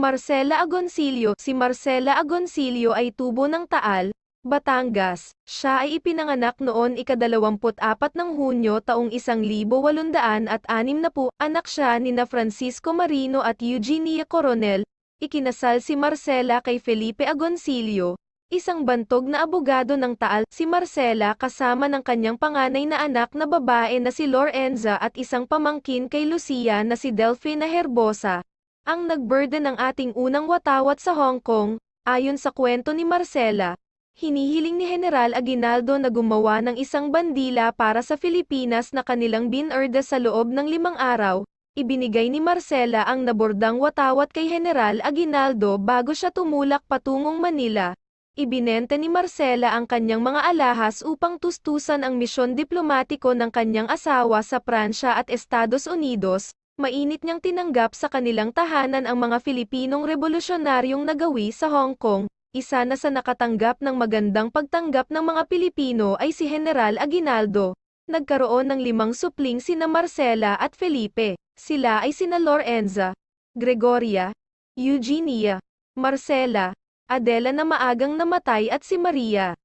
Marcela Agoncillo Si Marcela Agoncillo ay tubo ng Taal, Batangas. Siya ay ipinanganak noon ikadalawamput-apat ng Hunyo taong 1860 at anim na po, anak siya ni na Francisco Marino at Eugenia Coronel. Ikinasal si Marcela kay Felipe Agoncillo, isang bantog na abogado ng Taal. Si Marcela kasama ng kanyang panganay na anak na babae na si Lorenza at isang pamangkin kay Lucia na si Delphina Herbosa ang nagburden ng ating unang watawat sa Hong Kong, ayon sa kwento ni Marcela, hinihiling ni General Aguinaldo na gumawa ng isang bandila para sa Pilipinas na kanilang binurda sa loob ng limang araw, ibinigay ni Marcela ang nabordang watawat kay General Aguinaldo bago siya tumulak patungong Manila. Ibinente ni Marcela ang kanyang mga alahas upang tustusan ang misyon diplomatiko ng kanyang asawa sa Pransya at Estados Unidos, mainit niyang tinanggap sa kanilang tahanan ang mga Filipinong revolusyonaryong nagawi sa Hong Kong. Isa na sa nakatanggap ng magandang pagtanggap ng mga Pilipino ay si General Aguinaldo. Nagkaroon ng limang supling sina Marcela at Felipe. Sila ay sina Lorenza, Gregoria, Eugenia, Marcela, Adela na maagang namatay at si Maria.